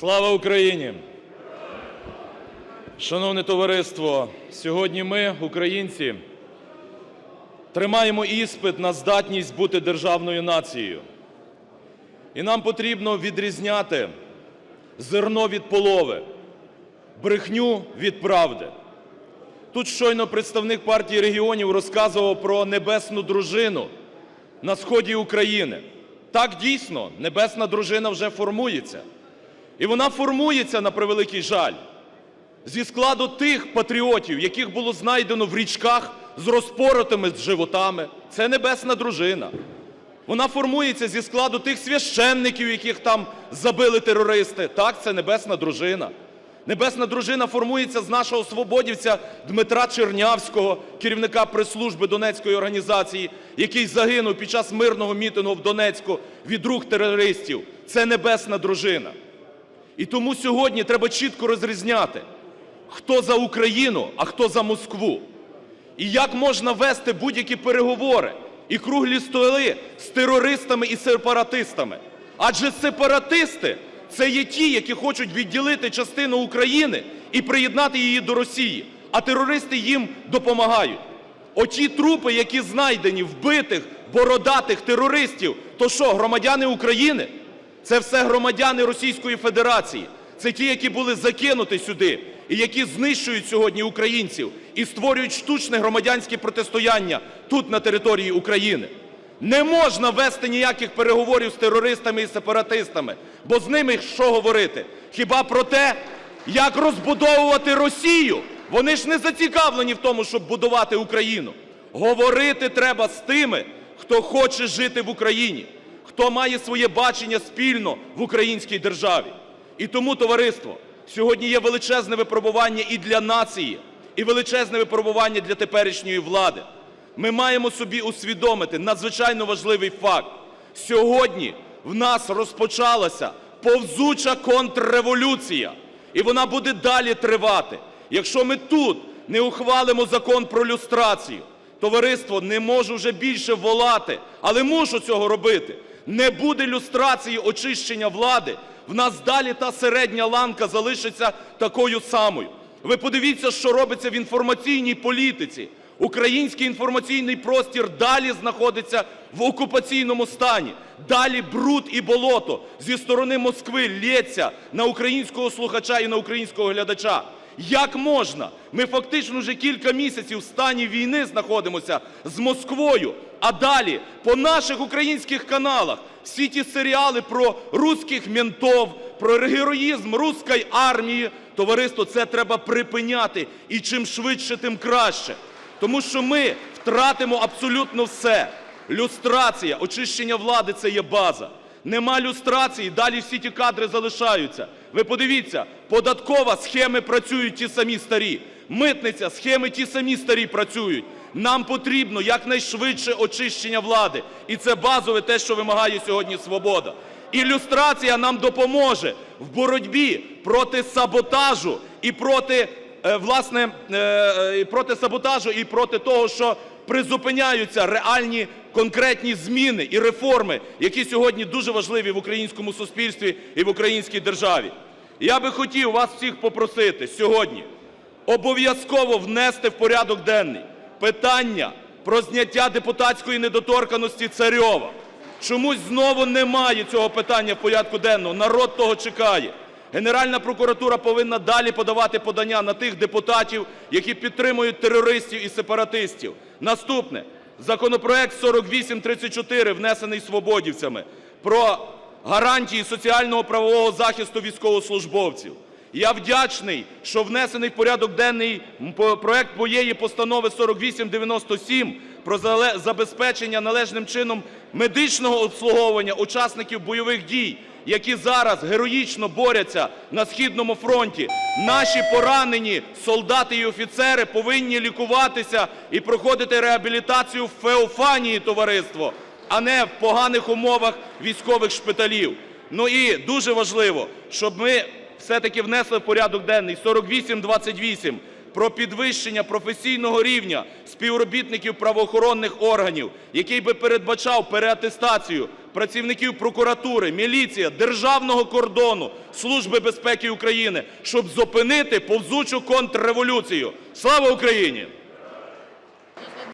Слава Україні! Шановне товариство, сьогодні ми, українці, тримаємо іспит на здатність бути державною нацією. І нам потрібно відрізняти зерно від полови, брехню від правди. Тут щойно представник партії регіонів розказував про небесну дружину на сході України. Так, дійсно, небесна дружина вже формується. І вона формується, на превеликий жаль, зі складу тих патріотів, яких було знайдено в річках з розпоротими животами. Це небесна дружина. Вона формується зі складу тих священників, яких там забили терористи. Так, це небесна дружина. Небесна дружина формується з нашого свободівця Дмитра Чернявського, керівника прес-служби Донецької організації, який загинув під час мирного мітингу в Донецьку від рук терористів. Це небесна дружина. І тому сьогодні треба чітко розрізняти, хто за Україну, а хто за Москву. І як можна вести будь-які переговори і круглі столи з терористами і сепаратистами. Адже сепаратисти це є ті, які хочуть відділити частину України і приєднати її до Росії, а терористи їм допомагають. Оті трупи, які знайдені вбитих бородатих терористів, то що, громадяни України? Це все громадяни Російської Федерації. Це ті, які були закинуті сюди і які знищують сьогодні українців і створюють штучне громадянське протистояння тут, на території України. Не можна вести ніяких переговорів з терористами і сепаратистами, бо з ними що говорити? Хіба про те, як розбудовувати Росію? Вони ж не зацікавлені в тому, щоб будувати Україну. Говорити треба з тими, хто хоче жити в Україні, хто має своє бачення спільно в українській державі. І тому, товариство, сьогодні є величезне випробування і для нації, і величезне випробування для теперішньої влади. Ми маємо собі усвідомити надзвичайно важливий факт. Сьогодні в нас розпочалася повзуча контрреволюція, і вона буде далі тривати. Якщо ми тут не ухвалимо закон про люстрацію, товариство, не можу вже більше волати, але мушу цього робити. Не буде люстрації очищення влади, в нас далі та середня ланка залишиться такою самою. Ви подивіться, що робиться в інформаційній політиці. Український інформаційний простір далі знаходиться в окупаційному стані. Далі бруд і болото зі сторони Москви лється на українського слухача і на українського глядача. Як можна? Ми фактично вже кілька місяців в стані війни знаходимося з Москвою, а далі по наших українських каналах всі ті серіали про русських ментов, про героїзм руської армії. Товариство, це треба припиняти і чим швидше, тим краще. Тому що ми втратимо абсолютно все. Люстрація, очищення влади – це є база. Нема люстрації, далі всі ті кадри залишаються. Ви подивіться, податкова схеми працюють ті самі старі. Митниця, схеми ті самі старі працюють. Нам потрібно якнайшвидше очищення влади. І це базове те, що вимагає сьогодні свобода. Ілюстрація нам допоможе в боротьбі проти саботажу і проти, е, власне, е, е, проти саботажу і проти того, що призупиняються реальні конкретні зміни і реформи, які сьогодні дуже важливі в українському суспільстві і в українській державі. Я би хотів вас всіх попросити сьогодні обов'язково внести в порядок денний питання про зняття депутатської недоторканності Царьова. Чомусь знову немає цього питання в порядку денному, народ того чекає. Генеральна прокуратура повинна далі подавати подання на тих депутатів, які підтримують терористів і сепаратистів. Наступне. Законопроект 4834, внесений свободівцями, про гарантії соціального правового захисту військовослужбовців. Я вдячний, що внесений в порядок денний проект моєї постанови 4897 про забезпечення належним чином медичного обслуговування учасників бойових дій, які зараз героїчно борються на східному фронті. Наші поранені солдати і офіцери повинні лікуватися і проходити реабілітацію в Феофанії, товариство, а не в поганих умовах військових шпиталів. Ну і дуже важливо, щоб ми все-таки внесли в порядок денний 4828 про підвищення професійного рівня співробітників правоохоронних органів, який би передбачав переатестацію працівників прокуратури, міліції, державного кордону, Служби безпеки України, щоб зупинити повзучу контрреволюцію. Слава Україні!